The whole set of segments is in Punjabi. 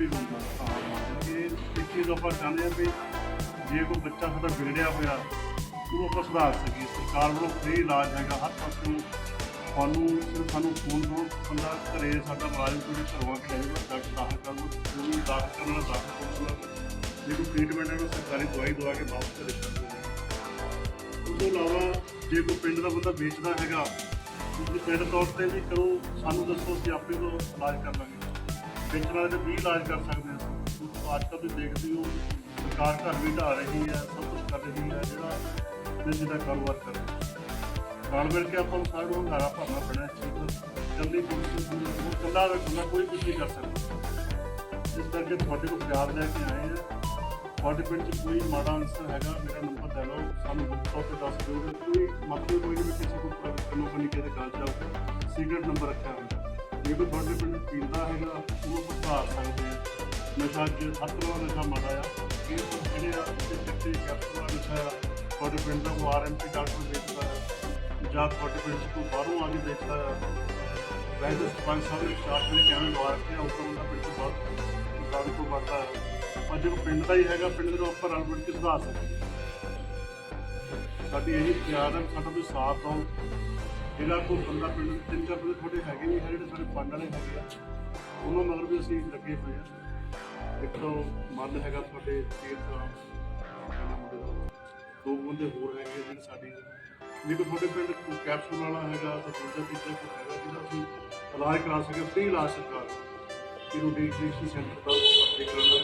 ਜਦੋਂ ਹੁੰਦਾ। ਹਾਂ ਕਿ ਇੱਕ ਚੀਜ਼ ਆਪਾਂ ਚਾਹੁੰਦੇ ਹਾਂ ਵੀ ਜੇ ਕੋਈ ਬੱਚਾ ਸਾਡਾ ਵਿਗੜਿਆ ਹੋਇਆ, ਉਹਨੂੰ ਆਪਾਂ ਸੁਧਾਰ ਸਕੀਏ। ਸਰਕਾਰ ਵੱਲੋਂ ਫ੍ਰੀ ਇਲਾਜ ਹੈਗਾ, ਹਰ ਪਾਸੇ ਤੁਹਾਨੂੰ ਸਿਰਫ ਸਾਨੂੰ ਫੋਨ ਕਰੋ ਬੰਦਾ ਘਰੇ ਸਾਡਾ ਮੁਲਾਜ਼ਮ ਕੋਈ ਕਰਵਾ ਕੇ ਲੈ ਡਾਕਟਰ ਦਾਖਲ ਕਰ ਲਓ ਦਾਖਲ ਕਰਨ ਦਾਖਲ ਕਰ ਜੇ ਕੋਈ ਟ੍ਰੀਟਮੈਂਟ ਹੈ ਉਹ ਸਰਕਾਰੀ ਦਵਾਈ ਦਵਾ ਕੇ ਵਾਪਸ ਘਰੇ ਕਰ ਦਿੰਦੇ ਉਸ ਤੋਂ ਇਲਾਵਾ ਜੇ ਕੋਈ ਪਿੰਡ ਦਾ ਬੰਦਾ ਵੇਚਦਾ ਹੈਗਾ ਤੁਸੀਂ ਪਿੰਡ ਤੌਰ ਤੇ ਵੀ ਕਰੋ ਸਾਨੂੰ ਦੱਸੋ, ਅਸੀਂ ਆਪੇ ਤੋਂ ਇਲਾਜ ਕਰ ਲਾਂਗੇ। ਵੇਚਣ ਵਾਲੇ ਤੇ ਵੀ ਇਲਾਜ ਕਰ ਸਕਦੇ ਹਾਂ ਤੁਸੀਂ ਅੱਜ ਕੱਲ੍ਹ ਤੁਸੀਂ ਦੇਖਦੇ ਹੋ, ਸਰਕਾਰ ਘਰ ਵੀ ਢਾ ਰਹੀ ਹੈ, ਸਭ ਕੁਝ ਕਰ ਰਹੀ ਹੈ, ਜਿਹੜਾ ਜਿਸ ਦਾ ਕਾਰੋਬਾਰ ਕਰ ਰਹੀ ਨਾਲ ਮਿਲ ਕੇ ਆਪਾਂ ਨੂੰ ਸਾਰਿਆਂ ਨੂੰ ਹੰਗਾਰਾ ਭਰਨਾ ਪੈਣਾ ਜਲਦੀ ਪੁਲਿਸ ਨੂੰ ਉਹ ਇਕੱਲਾ ਕੋਈ ਕੁਝ ਨਹੀਂ ਕਰ ਸਕਦਾ। ਇਸ ਕਰਕੇ ਤੁਹਾਡੇ ਕੋਲ ਪੰਜਾਬ ਲੈ ਕੇ ਆਏ ਆ ਤੁਹਾਡੇ ਪਿੰਡ 'ਚ ਕੋਈ ਮਾੜਾ ਅਨਸਰ ਹੈਗਾ, ਮੇਰਾ ਨੰਬਰ ਲੈ ਲਓ, ਸਾਨੂੰ ਗੁੱਸਾ ਤੇ ਦੱਸ ਦਿਓ। ਕੋਈ ਮਤਲਬ ਕੋਈ ਨਹੀਂ ਕਿਸੇ ਕੋਲ ਕੰਨੋ ਕੰਨੀ ਕਿਸੇ ਗੱਲ ਚਾਹ ਸੀਕ੍ਰੇਟ ਨੰਬਰ ਰੱਖਿਆ ਹੁੰਦਾ ਜੇ ਕੋਈ ਤੁਹਾਡੇ ਪਿੰਡ ਪੀਂਦਾ ਹੈਗਾ, ਉਹ ਆਪਾਂ ਸੁਧਾਰ ਸਕਦੇ ਆ ਨਸ਼ਾ ਅੱਜ ਹੱਥ ਦਾ ਨਸ਼ਾ ਮਾੜਾ ਆ। ਇਹ ਸਭ ਜਿਹੜੇ ਆ ਤੇ ਚਿੱਟੇ ਕੈਪਸੂਲ ਨਸ਼ਾ ਆ। ਤੁਹਾਡੇ ਪਿੰਡ ਦਾ ਕੋਈ ਆਰਐਮਪੀ ਡਾਕਟਰ ਦੇਖਦਾ ਹੈ ਜਾਂ ਤੁਹਾਡੇ ਪਿੰਡ 'ਚ ਕੋਈ ਬਾਹਰੋਂ ਆ ਕੇ ਦੇਖਦਾ ਆ। ਵੈਸੇ ਸਰਪੰਚ ਸਾਹਿਬ ਦੇ ਚਾਰ ਜਿਹੜੇ ਕੈਮਰੇ ਲਵਾ ਰੱਖੇ ਆ ਉੱਪਰ ਉਹਨਾਂ ਪਿੰਡ 'ਚ ਬਹੁਤ ਦਾਰੂ ਤੋਂ ਵੱਧਦਾ ਹੈ ਪਰ ਜੇ ਕੋਈ ਪਿੰਡ ਦਾ ਹੀ ਹੈਗਾ, ਪਿੰਡ ਦੇ ਨੂੰ ਆਪਾਂ ਰਲ ਮਿਲ ਕੇ ਸੁਧਾਰ ਸਕਦੇ ਸਾਡੀ ਇਹੀ ਖਿਆਲ ਹੈ ਸਾਡਾ ਕੋਈ ਸਾਥ ਦਿਓ ਜਿਹੜਾ ਕੋਈ ਬੰਦਾ ਪਿੰਡ ਦੇ ਤਿੰਨ ਚਾਰ ਬੰਦੇ ਤੁਹਾਡੇ ਹੈਗੇ ਵੀ ਹੈ ਜਿਹੜੇ ਸਾਡੇ ਫੰਡ ਵਾਲੇ ਹੈਗੇ ਆ, ਉਹਨਾਂ ਮਗਰ ਵੀ ਅਸੀਂ ਲੱਗੇ ਹੋਏ ਆ। ਇੱਕ ਤੋਂ ਮਨ ਹੈਗਾ ਤੁਹਾਡੇ ਤੀਰਥ ਰਾਮ ਦੋ। ਬੰਦੇ ਹੋਰ ਹੈਗੇ ਜਿਹੜੇ ਸਾਡੀ ਜੇ ਤੁਹਾਡੇ ਪਿੰਡ ਕੋਈ ਕੈਪਸੂਲ ਵਾਲਾ ਹੈਗਾ ਤਾਂ ਦੂਜਾ, ਤੀਜਾ ਕੋਈ ਹੈਗਾ ਜਿਹੜਾ ਅਸੀਂ ਇਲਾਜ ਕਰਾ ਸਕੇ ਫ੍ਰੀ ਇਲਾਜ ਸਰਕਾਰ। ਕਿਨੂੰ ਡੀਟ੍ਰੀਸ਼ਨ ਸੈਂਟਰ ਦਾ ਪੱਤੇ ਕਰਨਾ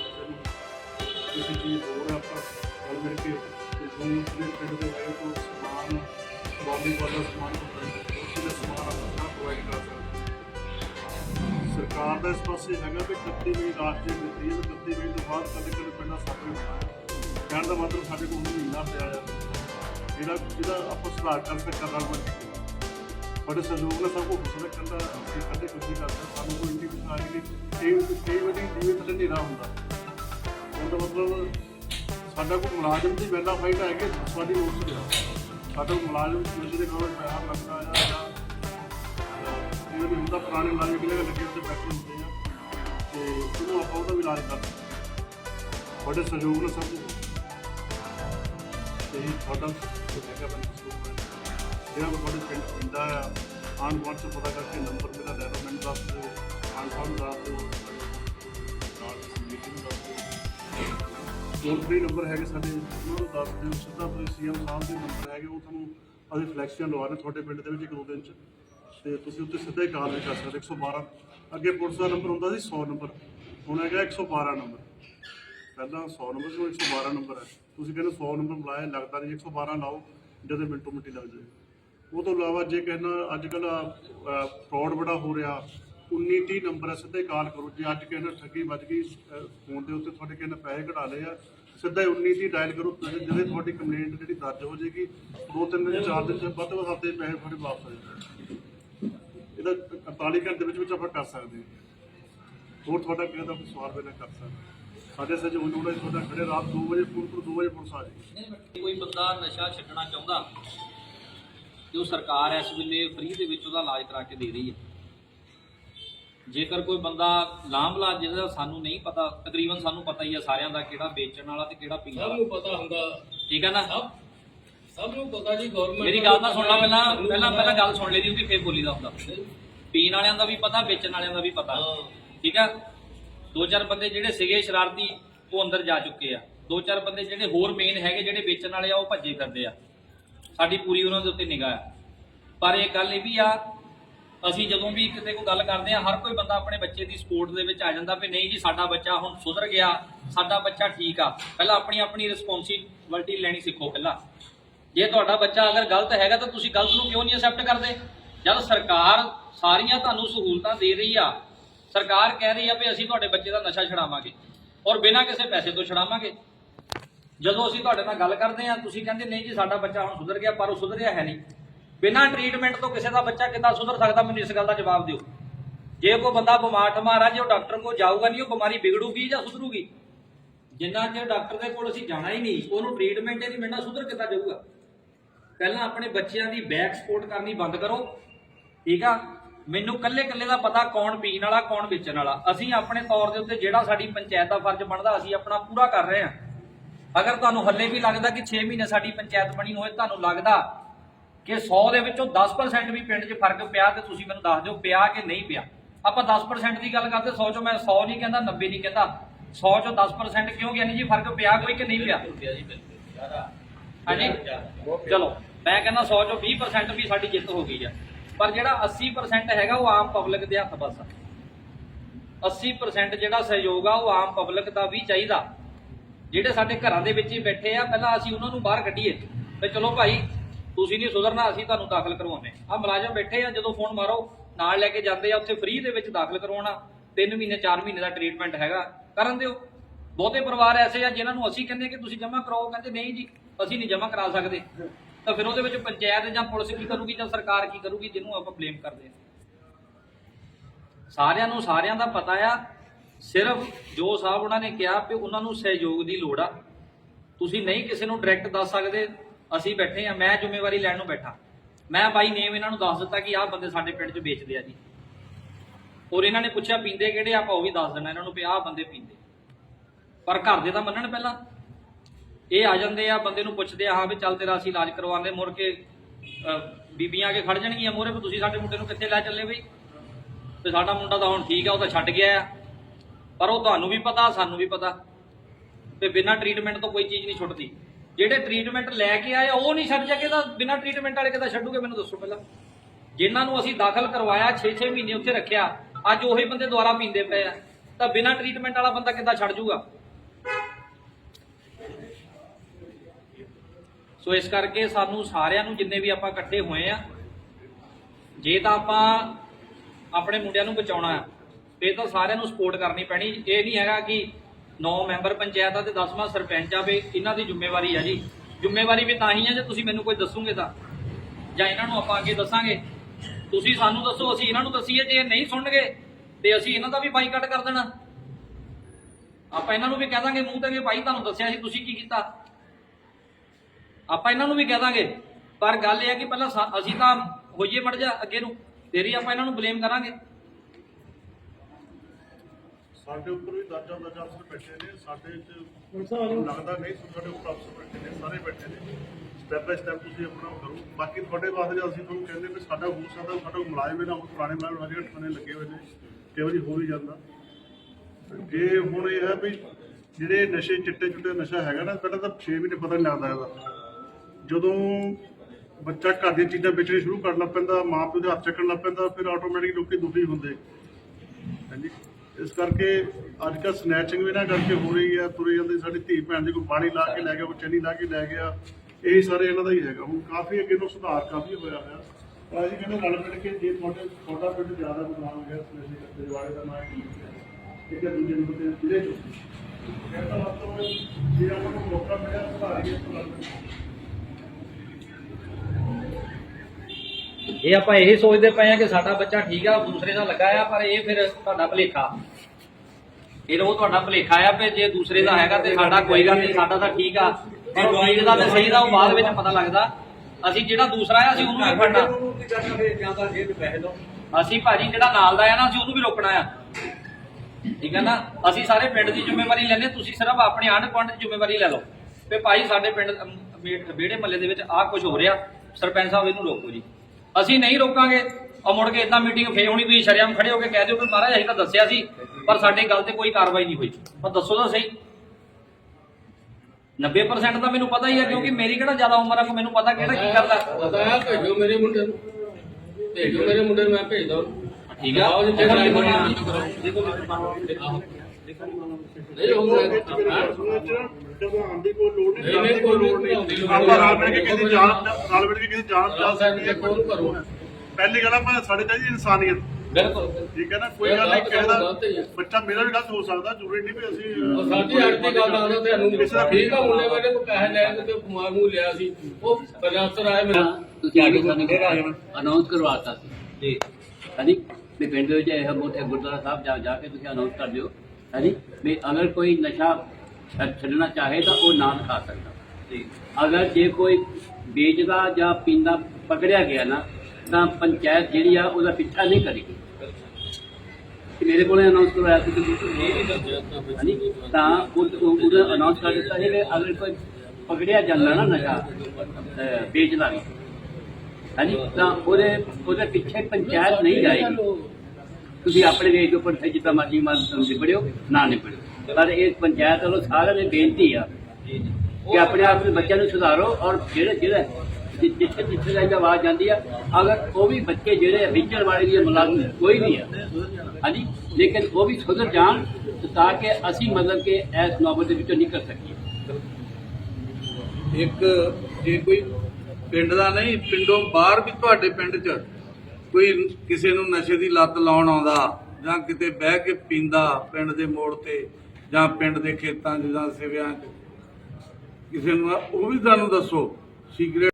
ਕਿਸੇ ਚੀਜ਼ ਹੋਰ ਹੈ ਆਪਾਂ? ਮਿਲ ਕੇ ਤੇ ਤੁਹਾਨੂੰ ਪਿੰਡ ਦੇ ਹੈ ਕੋਈ ਸਮਾਨ ਵਾਲੀਬਾਲ ਦਾ ਸਮਾਨ ਉਸ ਸਮਾਨ ਆਪਾਂ ਪ੍ਰੋਵਾਈਡ ਕਰ ਸਕਦੇ। ਸਰਕਾਰ ਦਾ ਇਸ ਪਾਸੇ ਹੈਗਾ ਵੀ 31 ਮਈ ਲਾਸਟ ਦਿੱਤੀ ਹੈ 31 ਮਈ ਤੋਂ ਬਾਅਦ ਕਦੇ ਕਦੇ ਪਿੰਡਾਂ ਸੱਤ ਨੂੰ ਕਹਿਣ ਦਾ ਮਤਲਬ ਸਾਡੇ ਕੋਲ ਮਹੀਨਾ ਪਿਆ ਆ। ਜਿਹੜਾ ਜਿਹਦਾ ਆਪਾਂ ਸੁਧਾਰ ਕਰ ਸਕਦੇ ਕਰਨਾ ਬੜੇ ਸਹਿਯੋਗ ਨਾਲ ਸਭ ਕੁਝ ਹੋ ਸਕਦਾ ਕਹਿੰਦਾ ਅਸੀਂ ਕੁਝ ਨਹੀਂ ਕਰਦੇ ਸਾਨੂੰ ਕੋਈ ਇੰਡੀਕੇਸ਼ਨ ਆ ਨਹੀਂ ਕਈ ਕਈ ਵਾਰੀ ਜਿਵੇਂ ਥੱਲੇ ਹਨੇਰਾ ਹੁੰਦਾ। ਉਹਦਾ ਮਤਲਬ ਸਾਡਾ ਕੋਈ ਮੁਲਾਜ਼ਮ ਦੀ ਵੈਲਾ ਫਾਈਟ ਹੈ ਕਿ ਸਾਡੀ ਉਸ ਦੇ ਸਾਡਾ ਮੁਲਾਜ਼ਮ ਕਿਸੇ ਦੇ ਕੋਲ ਪੈਸਾ ਲੱਗਦਾ ਆ ਜਾਂ ਇਹ ਵੀ ਹੁੰਦਾ, ਪੁਰਾਣੇ ਮੁਲਾਜ਼ਮ ਕਿਲੇ ਲੱਗੇ ਉੱਤੇ ਬੈਠੇ ਹੁੰਦੇ ਆ, ਤੇ ਉਹਨੂੰ ਆਪਾਂ ਉਹਦਾ ਵੀ ਇਲਾਜ ਕਰ ਬੜੇ ਸਹਿਯੋਗ ਨਾਲ ਸਭ ਤੇ ਇਹ ਤੁਹਾਡਾ ਹੈਗਾ ਬੰਦਾ ਸਹਿਯੋਗ ਜਿਹੜਾ ਕੋਈ ਤੁਹਾਡੇ ਪਿੰਡ ਪਿੰਡਾ ਆ ਆਨ ਗੁਆਂਢ ਪਤਾ ਕਰਕੇ ਨੰਬਰ ਮੇਰਾ ਲੈ ਲਓ, ਮੈਨੂੰ ਦੱਸ ਦਿਓ ਆਨ ਸਾਹਿਬ ਦੱਸ ਦਿਓ। ਟੋਲ ਫ੍ਰੀ ਨੰਬਰ ਹੈਗੇ ਸਾਡੇ, ਉਹਨਾਂ ਨੂੰ ਦੱਸ ਦਿਓ, ਸਿੱਧਾ ਤੁਸੀਂ ਸੀਐਮ ਸਾਹਿਬ ਦੇ ਨੰਬਰ ਹੈਗੇ, ਉਹ ਤੁਹਾਨੂੰ ਅਸੀਂ ਫਲੈਕਸੀਆਂ ਲਵਾ ਰਹੇ ਤੁਹਾਡੇ ਪਿੰਡ ਦੇ ਵਿੱਚ ਇੱਕ ਦੋ ਦਿਨ ਚ। ਤੇ ਤੁਸੀਂ ਉੱਤੇ ਸਿੱਧਾ ਹੀ ਕਾਲ ਵੀ ਕਰ ਸਕਦੇ 112 ਅੱਗੇ ਪੁਲਿਸ ਦਾ ਨੰਬਰ ਹੁੰਦਾ ਸੀ 100 ਨੰਬਰ ਹੁਣ ਹੈਗਾ 112 ਨੰਬਰ ਪਹਿਲਾਂ 100 ਨੰਬਰ ਸੀ, ਹੁਣ 112 ਨੰਬਰ ਹੈ। ਤੁਸੀਂ ਕਹਿੰਦੇ 100 ਨੰਬਰ ਬੁਲਾਇਆ, ਲੱਗਦਾ ਨਹੀਂ 112 ਲਾਓ, ਜਦੋਂ ਮਿੰਟੋ ਮਿੰਟੀ ਲੱਗ ਜਾਏ। ਉਹ ਤੋਂ ਇਲਾਵਾ ਜੇ ਕਹਿੰਦਾ ਅੱਜ ਕੱਲ ਫਰਾਡ ਬੜਾ ਹੋ ਰਿਹਾ 19 30 ਨੰਬਰ ਹੈ, ਸਿੱਧਾ ਕਾਲ ਕਰੋ। ਜੇ ਅੱਜ ਕਹਿੰਦਾ ਠੱਗੀ ਵੱਜ ਗਈ ਫੋਨ ਦੇ ਉੱਤੇ ਤੁਹਾਡੇ ਕਿਸੇ ਨੇ ਪੈਸੇ ਕਢਾ ਲਏ ਆ, ਸਿੱਧਾ ਹੀ 19 30 ਡਾਇਲ ਕਰੋ। ਤੁਸੀਂ ਤੁਹਾਡੀ ਕੰਪਲੇਂਟ ਜਿਹੜੀ ਦਰਜ ਹੋ ਜਾਏਗੀ, ਦੋ ਤਿੰਨ ਦਿਨ, ਚਾਰ ਦਿਨ ਚ ਵੱਧ ਤੋਂ ਵੱਧ ਹਫ਼ਤੇ ਪੈਸੇ ਤੁਹਾਡੇ ਵਾਪਸ ਆ ਜਾਣਗੇ। ਇਹਦਾ 45 ਘੰਟੇ ਵਿੱਚ ਵਿੱਚ ਆਪਾਂ ਕਰ ਸਕਦੇ ਹਾਂ। ਹੋਰ ਤੁਹਾਡਾ ਕਿਸੇ ਦਾ ਸਵਾਲ ਵੇਲੇ ਕਰ ਸਕਦੇ ਸਾਡੇ ਸਹਿਯੋਗ ਨੂੰ ਜਿਹੜਾ ਤੁਹਾਡਾ ਖੜੇ ਰਾਤ 2 ਵਜੇ ਫੋਨ ਤੋਂ 2 ਵਜੇ ਪੁਲਿਸ ਆ ਜਾਏਗੀ। ਕੋਈ ਬੰਦਾ ਨਸ਼ਾ ਛੱਡਣਾ ਚਾਹੁੰਦਾ, ਤੇ ਸਰਕਾਰ ਇਸ ਵੇਲੇ ਫ੍ਰੀ ਦੇ ਵਿੱਚ ਉਹਦਾ ਇਲਾਜ ਕਰਾ ਕੇ ਦੇ ਰਹੀ ਹੈ। ਜੇਕਰ ਕੋਈ ਬੰਦਾ ਲਾਂਭਲਾ ਜਿਹਦਾ ਸਾਨੂੰ ਨਹੀਂ ਪਤਾ ਤਕਰੀਬਨ ਸਾਨੂੰ ਪਤਾ ਹੀ ਆ ਸਾਰਿਆਂ ਦਾ ਕਿਹੜਾ ਵੇਚਣ ਵਾਲਾ ਤੇ ਕਿਹੜਾ ਪੀਣ ਸਭ ਵਾਲਾ ਨੂੰ ਪਤਾ ਹੁੰਦਾ। ਠੀਕ ਹੈ ਨਾ? ਸਭ ਸਭ ਨੂੰ ਪਤਾ ਜੀ ਗਵਰਨਮੈਂਟ ਮੇਰੀ ਗੱਲ ਤਾਂ ਸੁਣ ਲਾ ਪਹਿਲਾਂ ਪਹਿਲਾਂ ਪਹਿਲਾਂ ਗੱਲ ਸੁਣ ਲਈ ਹੁੰਦੀ ਫੇਰ ਬੋਲੀਦਾ ਹੁੰਦਾ। ਪੀਣ ਵਾਲਿਆਂ ਦਾ ਵੀ ਪਤਾ ਵੇਚਣ ਵਾਲਿਆਂ ਦਾ ਵੀ ਪਤਾ। ਠੀਕ ਆ? ਦੋ ਚਾਰ ਬੰਦੇ ਜਿਹੜੇ ਸੀਗੇ ਸ਼ਰਾਰਤੀ ਉਹ ਅੰਦਰ ਜਾ ਚੁੱਕੇ ਆ। ਦੋ ਚਾਰ ਬੰਦੇ ਜਿਹੜੇ ਹੋਰ ਮੇਨ ਹੈਗੇ ਜਿਹੜੇ ਵੇਚਣ ਵਾਲੇ ਆ ਉਹ ਭੱਜੇ ਫਿਰਦੇ ਆ। ਸਾਡੀ ਪੂਰੀ ਉਹਨਾਂ ਦੇ ਉੱਤੇ ਨਿਗਾਹ ਆ। ਪਰ ਇਹ ਗੱਲ ਇਹ ਵੀ ਆ ਅਸੀਂ ਜਦੋਂ ਵੀ ਕਿਤੇ ਕੋਈ ਗੱਲ ਕਰਦੇ ਆ ਹਰ ਕੋਈ ਬੰਦਾ ਆਪਣੇ ਬੱਚੇ ਦੀ ਸਪੋਰਟ ਦੇ ਵਿੱਚ ਆ ਜਾਂਦਾ ਵੀ ਨਹੀਂ ਜੀ, ਸਾਡਾ ਬੱਚਾ ਹੁਣ ਸੁਧਰ ਗਿਆ, ਸਾਡਾ ਬੱਚਾ ਠੀਕ ਆ। ਪਹਿਲਾਂ ਆਪਣੀ ਆਪਣੀ ਰਿਸਪੌਂਸਿਬਿਲਟੀ ਲੈਣੀ ਸਿੱਖੋ ਪਹਿਲਾਂ। ਜੇ ਤੁਹਾਡਾ ਬੱਚਾ ਅਗਰ ਗਲਤ ਹੈਗਾ ਤਾਂ ਤੁਸੀਂ ਗਲਤ ਨੂੰ ਕਿਉਂ ਨਹੀਂ ਅਸੈਪਟ ਕਰਦੇ? ਜਦ ਸਰਕਾਰ ਸਾਰੀਆਂ ਤੁਹਾਨੂੰ ਸਹੂਲਤਾਂ ਦੇ ਰਹੀ ਆ, ਸਰਕਾਰ ਕਹਿ ਰਹੀ ਆ ਵੀ ਅਸੀਂ ਤੁਹਾਡੇ ਬੱਚੇ ਦਾ ਨਸ਼ਾ ਛਡਾਵਾਂਗੇ ਔਰ ਬਿਨਾਂ ਕਿਸੇ ਪੈਸੇ ਤੋਂ ਛਡਾਵਾਂਗੇ। ਜਦੋਂ ਅਸੀਂ ਤੁਹਾਡੇ ਨਾਲ ਗੱਲ ਕਰਦੇ ਆ ਤੁਸੀਂ ਕਹਿੰਦੇ ਨਹੀਂ ਜੀ, ਸਾਡਾ ਬੱਚਾ ਹੁਣ ਸੁਧਰ ਗਿਆ, ਪਰ ਉਹ ਸੁਧਰਿਆ ਹੈ ਨਹੀਂ। ਬਿਨਾਂ ਟ੍ਰੀਟਮੈਂਟ ਤੋਂ ਕਿਸੇ ਦਾ ਬੱਚਾ ਕਿੱਦਾਂ ਸੁਧਰ ਸਕਦਾ, ਮੈਨੂੰ ਇਸ ਗੱਲ ਦਾ ਜਵਾਬ ਦਿਓ। ਜੇ ਕੋਈ ਬੰਦਾ ਬਿਮਾਰ ਠਮਾਰ ਆ, ਜੇ ਉਹ ਡਾਕਟਰ ਕੋਲ ਜਾਊਗਾ ਨਹੀਂ, ਉਹ ਬਿਮਾਰੀ ਵਿਗੜੂਗੀ ਜਾਂ ਸੁਧਰੂਗੀ? ਜਿੰਨਾ ਚਿਰ ਡਾਕਟਰ ਦੇ ਕੋਲ ਅਸੀਂ ਜਾਣਾ ਹੀ ਨਹੀਂ, ਉਹਨੂੰ ਟ੍ਰੀਟਮੈਂਟ ਹੀ ਨਹੀਂ ਮਿਲਣਾ ਸੁਧਰ ਕਿੱਦਾਂ ਜਾਊਗਾ? ਪਹਿਲਾਂ ਆਪਣੇ ਬੱਚਿਆਂ ਦੀ ਬੈਕ ਸਪੋਰਟ ਕਰਨੀ ਬੰਦ ਕਰੋ, ਠੀਕ ਆ? ਮੈਨੂੰ ਕੱਲੇ ਕੱਲੇ ਦਾ ਪਤਾ ਕੌਣ ਪੀਣ ਵਾਲਾ, ਕੌਣ ਵੇਚਣ ਵਾਲਾ। ਅਸੀਂ ਆਪਣੇ ਤੌਰ ਦੇ ਉੱਤੇ ਜਿਹੜਾ ਸਾਡੀ ਪੰਚਾਇਤ ਦਾ ਫਰਜ਼ ਬਣਦਾ, ਅਸੀਂ ਆਪਣਾ ਪੂਰਾ ਕਰ ਰਹੇ ਹਾਂ। ਅਗਰ ਤੁਹਾਨੂੰ ਹੱਲੇ ਵੀ ਲੱਗਦਾ ਕਿ 6 ਮਹੀਨੇ ਸਾਡੀ ਪੰਚਾਇਤ ਬਣੀ ਹੋਏ, ਤੁਹਾਨੂੰ ਲੱਗਦਾ ਕਿ 100 ਦੇ ਵਿੱਚੋਂ 10% ਵੀ ਪਿੰਡ 'ਚ ਫ਼ਰਕ ਪਿਆ ਤੇ ਤੁਸੀਂ ਮੈਨੂੰ ਦੱਸ ਦਿਓ ਪਿਆ ਕਿ ਨਹੀਂ ਪਿਆ। ਆਪਾਂ 10% ਦੀ ਗੱਲ ਕਰਦੇ 100 ਚੋਂ ਮੈਂ 100 ਨਹੀਂ ਕਹਿੰਦਾ 90 ਨਹੀਂ ਕਹਿੰਦਾ। 100 ਚੋਂ 10% ਕਿਉਂ ਗਿਆ ਨਹੀਂ ਜੀ? ਫ਼ਰਕ ਪਿਆ ਕੋਈ ਕਿ ਨਹੀਂ ਪਿਆ? ਹਾਂਜੀ? ਚਲੋ ਮੈਂ ਕਹਿੰਦਾ 100 ਚੋਂ 20% ਵੀ ਸਾਡੀ ਜਿੱਤ ਹੋ ਗਈ ਆ। ਪਰ ਜਿਹੜਾ 80% ਹੈਗਾ ਉਹ ਆਮ ਪਬਲਿਕ ਦੇ ਹੱਥ ਬਸ ਆ। 80% ਜਿਹੜਾ ਸਹਿਯੋਗ ਆ ਉਹ ਆਮ ਪਬਲਿਕ ਦਾ ਵੀ ਚਾਹੀਦਾ। ਜਿਹੜੇ ਸਾਡੇ ਘਰਾਂ ਦੇ ਵਿੱਚ ਹੀ ਬੈਠੇ ਆ ਪਹਿਲਾਂ ਅਸੀਂ ਉਹਨਾਂ ਨੂੰ ਬਾਹਰ ਕੱਢੀਏ। ਤੇ ਚਲੋ ਭਾਈ ਤੁਸੀਂ ਨਹੀਂ ਸੁਧਰਨਾ, ਅਸੀਂ ਤੁਹਾਨੂੰ ਦਾਖਲ ਕਰਵਾਉਂਦੇ ਆ ਮੁਲਾਜ਼ਮ ਬੈਠੇ ਆ, ਜਦੋਂ ਫੋਨ ਮਾਰੋ, ਨਾਲ ਲੈ ਕੇ ਜਾਂਦੇ ਆ, ਉੱਥੇ ਫ੍ਰੀ ਦੇ ਵਿੱਚ ਦਾਖਲ ਕਰਵਾਉਣਾ। 3 ਮਹੀਨੇ 4 ਮਹੀਨੇ ਦਾ ਟ੍ਰੀਟਮੈਂਟ ਹੈਗਾ, ਕਰਨ ਦਿਓ। ਬਹੁਤੇ ਪਰਿਵਾਰ ਐਸੇ ਆ ਜਿਨ੍ਹਾਂ ਨੂੰ ਅਸੀਂ ਕਹਿੰਦੇ ਕਿ ਤੁਸੀਂ ਜਮ੍ਹਾਂ ਕਰਾਓ, ਕਹਿੰਦੇ ਨਹੀਂ ਜੀ, ਅਸੀਂ ਨਹੀਂ ਜਮ੍ਹਾਂ ਕਰਾ ਸਕਦੇ। ਤਾਂ ਫਿਰ ਉਹਦੇ ਵਿੱਚ ਪੰਚਾਇਤ ਜਾਂ ਪੁਲਿਸ ਕੀ ਕਰੂਗੀ ਜਾਂ ਸਰਕਾਰ ਕੀ ਕਰੂਗੀ, ਜਿਹਨੂੰ ਆਪਾਂ ਬਲੇਮ ਕਰਦੇ ਆ ਸਾਰਿਆਂ ਨੂੰ ਸਾਰਿਆਂ ਦਾ ਪਤਾ ਆ, ਸਿਰਫ ਜੋ ਸਾਹਿਬ ਉਹਨਾਂ ਨੇ ਕਿਹਾ ਕਿ ਉਹਨਾਂ ਨੂੰ ਸਹਿਯੋਗ ਦੀ ਲੋੜ ਆ। ਤੁਸੀਂ ਨਹੀਂ ਕਿਸੇ ਨੂੰ ਡਾਇਰੈਕਟ ਦੱਸ ਸਕਦੇ ਅਸੀਂ ਬੈਠੇ ਆ ਮੈਂ ਜ਼ਿੰਮੇਵਾਰੀ ਲੈਣ ਨੂੰ ਬੈਠਾ। ਮੈਂ ਬਾਈ ਨੇਮ ਇਹਨਾਂ ਨੂੰ ਦੱਸ ਦਿੱਤਾ ਕਿ ਆਹ ਬੰਦੇ ਸਾਡੇ ਪਿੰਡ 'ਚ ਵੇਚਦੇ ਆ ਜੀ। ਔਰ ਇਹਨਾਂ ਨੇ ਪੁੱਛਿਆ, ਪੀਂਦੇ ਕਿਹੜੇ? ਆਪਾਂ ਉਹ ਵੀ ਦੱਸ ਦੇਣਾ ਇਹਨਾਂ ਨੂੰ ਵੀ ਆਹ ਬੰਦੇ ਪੀਂਦੇ। ਪਰ ਘਰ ਦੇ ਤਾਂ ਮੰਨਣ ਪਹਿਲਾਂ। ਇਹ ਆ ਜਾਂਦੇ ਆ, ਬੰਦੇ ਨੂੰ ਪੁੱਛਦੇ ਆ, ਹਾਂ ਵੀ ਚੱਲ ਤੇਰਾ ਅਸੀਂ ਇਲਾਜ ਕਰਵਾਉਂਦੇ, ਮੁੜ ਕੇ ਬੀਬੀਆਂ ਆ ਕੇ ਖੜ ਜਾਣਗੀਆਂ ਮੋਰੇ ਵੀ ਤੁਸੀਂ ਸਾਡੇ ਮੁੰਡੇ ਨੂੰ ਕਿੱਥੇ ਲੈ ਚੱਲੇ ਬਈ? ਤੇ ਸਾਡਾ ਮੁੰਡਾ ਤਾਂ ਹੁਣ ਠੀਕ ਆ, ਉਹ ਤਾਂ ਛੱਡ ਗਿਆ ਆ। ਪਰ ਉਹ ਤੁਹਾਨੂੰ ਵੀ ਪਤਾ, ਸਾਨੂੰ ਵੀ ਪਤਾ। ਤੇ ਬਿਨਾਂ ਟ੍ਰੀਟਮੈਂਟ ਤੋਂ ਕੋਈ ਚੀਜ਼ ਨਹੀਂ ਛੁੱਟਦੀ। ਜਿਹੜੇ ਟ੍ਰੀਟਮੈਂਟ ਲੈ ਕੇ ਆਏ, ਉਹ ਨਹੀਂ ਛੱਡ ਸਕੇ ਤਾਂ ਬਿਨਾਂ ਟ੍ਰੀਟਮੈਂਟ ਵਾਲੇ ਕਿੱਦਾਂ ਛੱਡੂਗੇ ਮੈਨੂੰ ਦੱਸੋ ਪਹਿਲਾਂ। ਜਿਨ੍ਹਾਂ ਨੂੰ ਅਸੀਂ ਦਾਖਲ ਕਰਵਾਇਆ 6-6 ਮਹੀਨੇ ਉੱਥੇ ਰੱਖਿਆ, ਅੱਜ ਉਹੀ ਬੰਦੇ ਦੁਬਾਰਾ ਪੀਂਦੇ ਪਏ ਆ। ਤਾਂ ਬਿਨਾਂ ਟ੍ਰੀਟਮੈਂਟ ਵਾਲਾ ਬੰਦਾ ਕਿੱਦਾਂ ਛੱਡ ਜੂਗਾ? ਸੋ ਇਸ ਕਰਕੇ ਸਾਨੂੰ ਸਾਰਿਆਂ ਨੂੰ ਜਿੰਨੇ ਵੀ ਆਪਾਂ ਇਕੱਠੇ ਹੋਏ ਆ, ਜੇ ਤਾਂ ਆਪਾਂ ਆਪਣੇ ਮੁੰਡਿਆਂ ਨੂੰ ਬਚਾਉਣਾ ਹੈ ਤੇ ਤਾਂ ਸਾਰਿਆਂ ਨੂੰ ਸਪੋਰਟ ਕਰਨੀ ਪੈਣੀ। ਇਹ ਨਹੀਂ ਹੈਗਾ ਕਿ 9 ਮੈਂਬਰ ਪੰਚਾਇਤ ਆ ਤੇ 10ਵਾਂ ਸਰਪੰਚ ਆ, ਵੀ ਇਹਨਾਂ ਦੀ ਜ਼ਿੰਮੇਵਾਰੀ ਆ ਜੀ। ਜ਼ਿੰਮੇਵਾਰੀ ਵੀ ਤਾਂ ਹੀ ਆ ਜੇ ਤੁਸੀਂ ਮੈਨੂੰ ਕੋਈ ਦੱਸੋਗੇ ਤਾਂ। ਜਾਂ ਇਹਨਾਂ ਨੂੰ ਆਪਾਂ ਅੱਗੇ ਦੱਸਾਂਗੇ। ਤੁਸੀਂ ਸਾਨੂੰ ਦੱਸੋ, ਅਸੀਂ ਇਹਨਾਂ ਨੂੰ ਦੱਸੀਏ ਜੇ ਇਹ ਨਹੀਂ ਸੁਣਨਗੇ, ਤੇ ਅਸੀਂ ਇਹਨਾਂ ਦਾ ਵੀ ਬਾਈਕਾਟ ਕਰ ਦੇਣਾ। ਆਪਾਂ ਇਹਨਾਂ ਨੂੰ ਵੀ ਕਹਿ ਦਾਂਗੇ ਮੂੰਹ ਤੇ ਵੀ ਭਾਈ ਤੁਹਾਨੂੰ ਦੱਸਿਆ ਸੀ, ਤੁਸੀਂ ਕੀ ਕੀਤਾ? ਆਪਾਂ ਇਹਨਾਂ ਨੂੰ ਵੀ ਕਹਿ ਦਾਂਗੇ। ਪਰ ਗੱਲ ਇਹ ਹੈ ਕਿ ਪਹਿਲਾਂ ਸਾ- ਅਸੀਂ ਤਾਂ ਹੋਈਏ ਮੜ ਜਾ ਅੱਗੇ ਨੂੰ। ਫਿਰ ਆਪਾਂ ਇਹਨਾਂ ਨੂੰ ਬਲੇਮ ਕਰਾਂਗੇ। ਸਾਡੇ ਉੱਪਰ ਵੀ ਦਾਜਾ ਦਾਜਾ ਅਫਸਰ ਬੈਠੇ ਨੇ ਸਾਡੇ ਚ ਲੱਗਦਾ ਨਹੀਂ ਸਾਡੇ ਉੱਪਰ ਅਫਸਰ ਬੈਠੇ ਨੇ ਸਾਰੇ ਬੈਠੇ ਨੇ। ਸਟੈਪ ਬਾਈ ਸਟੈਪ ਤੁਸੀਂ ਆਪਣਾ ਕਰੋ। ਬਾਕੀ ਤੁਹਾਡੇ ਵਾਸਤੇ ਅਸੀਂ ਤੁਹਾਨੂੰ ਕਹਿੰਦੇ ਵੀ ਸਾਡਾ ਹੋ ਸਕਦਾ ਸਾਡਾ ਮੁਲਾਜ਼ਮ ਵੀ ਨਾ ਹੋ ਪੁਰਾਣੇ ਮੁਲਾਜ਼ਮ ਹਜੇ ਥਾਣੇ ਲੱਗੇ ਹੋਏ ਨੇ ਕਈ ਵਾਰੀ ਹੋ ਵੀ ਜਾਂਦਾ। ਜੇ ਹੁਣ ਇਹ ਹੈ ਵੀ ਜਿਹੜੇ ਨਸ਼ੇ ਚਿੱਟੇ ਚੁੱਟੇ ਨਸ਼ਾ ਹੈਗਾ ਨਾ ਪਹਿਲਾਂ ਤਾਂ 6 ਮਹੀਨੇ ਪਤਾ ਨਹੀਂ ਲੱਗਦਾ ਇਹਦਾ। ਜਦੋਂ ਬੱਚਾ ਘਰ ਦੀਆਂ ਚੀਜ਼ਾਂ ਵੇਚਣੀ ਸ਼ੁਰੂ ਕਰਨ ਲੱਗ ਪੈਂਦਾ ਮਾਂ ਪਿਓ ਦੇ ਹੱਥ ਚੱਕਣ ਲੱਗ ਪੈਂਦਾ ਫਿਰ ਆਟੋਮੈਟਿਕ ਲੋਕੀ ਦੁਖੀ ਹੁੰਦੇ। ਹਾਂਜੀ? ਇਸ ਕਰਕੇ ਅੱਜ ਕੱਲ੍ਹ ਸਨੈਚਿੰਗ ਵੀ ਨਾ ਕਰਕੇ ਹੋ ਰਹੀ ਹੈ, ਤੁਰੇ ਜਾਂਦੇ ਸਾਡੀ ਧੀ ਭੈਣ ਦੇ ਕੋਈ ਪਾਣੀ ਲਾ ਕੇ ਲੈ ਗਿਆ, ਕੋਈ ਚੰਨੀ ਲਾ ਕੇ ਲੈ ਗਿਆ, ਇਹ ਸਾਰੇ ਇਹਨਾਂ ਦਾ ਹੀ ਹੈਗਾ। ਹੁਣ ਕਾਫੀ ਅੱਗੇ ਨੂੰ ਸੁਧਾਰ ਕਾਫੀ ਹੋਇਆ ਹੋਇਆ। ਪਰ ਅਸੀਂ ਕਹਿੰਦੇ ਰਲ ਮਿਲ ਕੇ ਜੇ ਤੁਹਾਡੇ, ਤੁਹਾਡਾ ਪਿੰਡ ਜ਼ਿਆਦਾ ਬਦਨਾਮ ਗਿਆ ਸਨੈਚਿੰਗ ਜਵਾੜੇ ਦਾ ਨਾਮ ਕੀ ਹੈ ਇੱਕ ਦੂਜੇ ਨੂੰ ਬਤੇ ਜ਼ਿਲ੍ਹੇ ਚੋਂ। ਕਹਿੰਦਾ ਮਤਲਬ ਜੇ ਆਪਾਂ ਨੂੰ ਮੌਕਾ ਮਿਲਿਆ ਸੁਧਾਰੀਏ ਤੋਂ ਰਲ ਮਿਲ ਕੇ। ਇਹ ਆਪਾਂ ਇਹ ਸੋਚਦੇ ਪਏ ਆ ਕਿ ਸਾਡਾ ਬੱਚਾ ਠੀਕ ਆ ਦੂਸਰੇ ਦਾ ਲੱਗਾ ਆ, ਪਰ ਇਹ ਫਿਰ ਤੁਹਾਡਾ ਭਲੇਖਾ। ਇਹ ਉਹ ਤੁਹਾਡਾ ਭਲੇਖਾ ਆ ਕਿ ਜੇ ਦੂਸਰੇ ਦਾ ਹੈਗਾ ਤੇ ਸਾਡਾ ਕੋਈ ਗੱਲ ਨਹੀਂ, ਸਾਡਾ ਤਾਂ ਠੀਕ ਆ। ਪਰ ਦਵਾਈ ਦਾ ਤੇ ਸਹੀ ਦਾ ਉਹ ਬਾਅਦ ਵਿੱਚ ਪਤਾ ਲੱਗਦਾ। ਅਸੀਂ ਜਿਹੜਾ ਦੂਸਰਾ ਆ, ਅਸੀਂ ਉਹਨੂੰ ਨਹੀਂ ਫੜਨਾ। ਅਸੀਂ ਭਾਜੀ ਜਿਹੜਾ ਨਾਲ ਦਾ ਆ ਨਾ, ਅਸੀਂ ਉਹਨੂੰ ਵੀ ਰੋਕਣਾ ਆ। ਠੀਕ ਹੈ ਨਾ? ਅਸੀਂ ਸਾਰੇ ਪਿੰਡ ਦੀ ਜ਼ਿੰਮੇਵਾਰੀ ਲੈਨੇ ਤੁਸੀਂ ਸਿਰਫ ਆਪਣੇ ਆਂਢ ਗੁਆਂਢ ਦੀ ਜ਼ਿੰਮੇਵਾਰੀ ਲੈ ਲਓ। ਤੇ ਭਾਈ ਸਾਡੇ ਪਿੰਡ ਵਿਹੜੇ ਮੱਲੇ ਦੇ ਵਿੱਚ ਆਹ ਕੁਝ ਹੋ ਰਿਹਾ। ਸਰਪੰਚ ਸਾਹਿਬ, ਇਹਨੂੰ ਰੋਕੋ ਜੀ। ਅਸੀਂ ਨਹੀਂ ਰੋਕਾਂਗੇ। ਆ ਮੁੜ ਕੇ ਇਦਾਂ ਮੀਟਿੰਗ ਫੇ ਹੋਣੀ ਤੁਸੀਂ ਸ਼ਰਿਆਮ ਖੜੇ ਹੋ ਕੇ ਕਹਿ ਦਿਓ ਕਿ ਮਹਾਰਾਜ ਅਸੀਂ ਤਾਂ ਦੱਸਿਆ ਸੀ ਪਰ ਸਾਡੇ ਗੱਲ ਤੇ ਕੋਈ ਕਾਰਵਾਈ ਨਹੀਂ ਹੋਈ ਪਰ ਦੱਸੋ ਤਾਂ ਸਹੀ 90% ਤਾਂ ਮੈਨੂੰ ਪਤਾ ਹੀ ਹੈ ਕਿਉਂਕਿ ਮੇਰੀ ਕਿਹੜਾ ਜ਼ਿਆਦਾ ਉਮਰ ਹੈ ਮੈਨੂੰ ਪਤਾ ਕਿਹੜਾ ਕੀ ਕਰਦਾ ਪਤਾ ਹੈ ਭੇਜੋ ਮੇਰੇ ਮੁੰਡੇ ਨੂੰ ਭੇਜੋ ਮੇਰੇ ਮੁੰਡੇ ਨੂੰ ਮੈਂ ਭੇਜਦਾ ਉਹਨੂੰ ਠੀਕ ਆ ਆਓ ਜੀ, ਦੇਖੋ ਦੇਖੋ, ਨਹੀਂ ਉਹ ਮੈਂ ਜਦੋਂ ਆਂਦੀ ਕੋਈ ਲੋੜ ਨਹੀਂ ਨਹੀਂ, ਕੋਈ ਲੋੜ ਕੋਈ ਨਹੀਂ ਆਪਾਂ ਰਲ ਮਿਲ ਕੇ। ਕਿਸੇ ਜਾਨ ਰਲ ਮਿਲ ਕੇ ਕਿਸੇ ਜਾਨ ਕੇ ਸਕਦੀ ਕੌਣ ਕਰੂ? ਪਹਿਲੀ ਗੱਲ ਆਪਾਂ ਸਾਡੇ ਚਾਹੀਦੀ ਇਨਸਾਨੀਅਤ। ਬਿਲਕੁਲ ਠੀਕ ਹੈ ਨਾ? ਕੋਈ ਗੱਲ ਨਹੀਂ ਕਿਸੇ ਦਾ। ਬੱਚਾ ਮੇਰਾ ਵੀ ਗਲਤ ਹੋ ਸਕਦਾ ਜ਼ਰੂਰੀ ਨਹੀਂ ਵੀ ਅਸੀਂ ਉਹ ਸਾਡੀ ਹੱਟ ਦੀ ਗੱਲ ਆਦਾ ਤੁਹਾਨੂੰ ਠੀਕ ਆ ਮੁੰਡੇ ਮੇਰੇ ਕੋਲ ਪੈਸੇ ਲੈ ਕੇ ਤੇ ਕੁਮਾਰ ਨੂੰ ਲਿਆ ਸੀ। ਉਹ ਪ੍ਰੋਫੈਸਰ ਆਏ ਮੇਰਾ। ਤੁਸੀਂ ਆਗੇ ਸਾਨੂੰ ਅਨਾਉਂਸ ਕਰਵਾਤਾ ਸੀ। ਜੀ ਹਾਂਜੀ? ਵੀ ਪਿੰਡ ਦੇ ਵਿੱਚ ਇਹ ਮੋਟੇ ਗੁਰਦੁਆਰਾ ਸਾਹਿਬ ਜਾ ਜਾ ਕੇ ਤੁਸੀਂ ਅਨਾਉਂਸ ਕਰ ਦਿਓ। ਹਾਂਜੀ? ਵੀ ਅਗਰ ਕੋਈ ਨਸ਼ਾ ਛੱਡ- ਛੱਡਣਾ ਚਾਹੇ ਤਾਂ ਉਹ ਨਾ ਖਾ ਸਕਦਾ। ਜੀ ਅਗਰ ਜੇ ਕੋਈ ਵੇਚਦਾ ਜਾਂ ਪੀਂਦਾ ਪਕੜਿਆ ਗਿਆ ਨਾ ਤਾਂ ਪੰਚਾਇਤ ਜਿਹੜੀ ਆ ਉਹਦਾ ਪਿੱਛਾ ਨਹੀਂ ਕਰੇਗੀ। ਕਿ ਮੇਰੇ ਕੋਲੇ ਅਨਾਉਂਸ ਕਰਵਾਇਆ ਸੀ ਕਿ ਤਾਂ ਉਹ- ਉਹ- ਉਹਦਾ ਅਨਾਉਂਸ ਕਰ ਦਿੱਤਾ ਹੈ ਕਿ ਅਗਰ ਕੋਈ ਪਕੜਿਆ ਜਾਂਦਾ ਨਾ ਨਸ਼ਾ ਵੇਚਦਾ ਵੀ। ਹਾਂਜੀ? ਤਾਂ ਉਹਦੇ ਉਹਦੇ ਪਿੱਛੇ ਪੰਚਾਇਤ ਨਹੀਂ ਜਾਏਗੀ। ਤੁਸੀਂ ਆਪਣੇ ਵੇਚ ਉੱਪਰ ਜਿੱਦਾਂ ਮਰਜ਼ੀ ਮਨ ਨਿਬੜਿਓ ਨਾ ਨਿਬੜਿਓ। ਪਰ ਇਹ ਪੰਚਾਇਤ ਵੱਲੋਂ ਸਾਰਿਆਂ ਦੀ ਬੇਨਤੀ ਆ ਕਿ ਆਪਣੇ ਆਪ ਦੇ ਬੱਚਿਆਂ ਨੂੰ ਸੁਧਾਰੋ ਔਰ ਜਿਹੜੇ ਜਿਹੜੇ ਜਿੱਥੇ ਜਿੱਥੇ ਜਾਈਦਾ ਆਵਾਜ਼ ਜਾਂਦੀ ਆ। ਅਗਰ ਉਹ ਵੀ ਬੱਚੇ ਜਿਹੜੇ ਵਿਚਰ ਵਾਲੇ ਦੀ ਮੁਲਾਜ਼ਮ ਕੋਈ ਨਹੀਂ ਆ। ਹਾਂਜੀ? ਲੇਕਿਨ ਉਹ ਵੀ ਸੁਧਰ ਜਾਣ ਤਾਂ ਕਿ ਅਸੀਂ ਮਤਲਬ ਕਿ ਇਸ ਨੌਬਤ ਦੇ ਵਿੱਚੋਂ ਨਿਕਲ ਸਕੀਏ। ਇੱਕ ਜੇ ਕੋਈ ਪਿੰਡ ਦਾ ਨਹੀਂ, ਪਿੰਡੋਂ ਬਾਹਰ ਵੀ ਤੁਹਾਡੇ ਪਿੰਡ 'ਚ ਕੋਈ ਕਿਸੇ ਨੂੰ ਨਸ਼ੇ ਦੀ ਲੱਤ ਲਾਉਣ ਆਉਂਦਾ ਜਾਂ ਕਿਤੇ ਬਹਿ ਕੇ ਪੀਂਦਾ ਪਿੰਡ ਦੇ ਮੋੜ ਤੇ ਜਾਂ ਪਿੰਡ ਦੇ ਖੇਤਾਂ 'ਚ ਜਾਂ ਸਿਵਿਆਂ 'ਚ, ਕਿਸੇ ਨੂੰ ਉਹ ਵੀ ਤੁਹਾਨੂੰ ਦੱਸੋ ਸੀਕ੍ਰੇਟ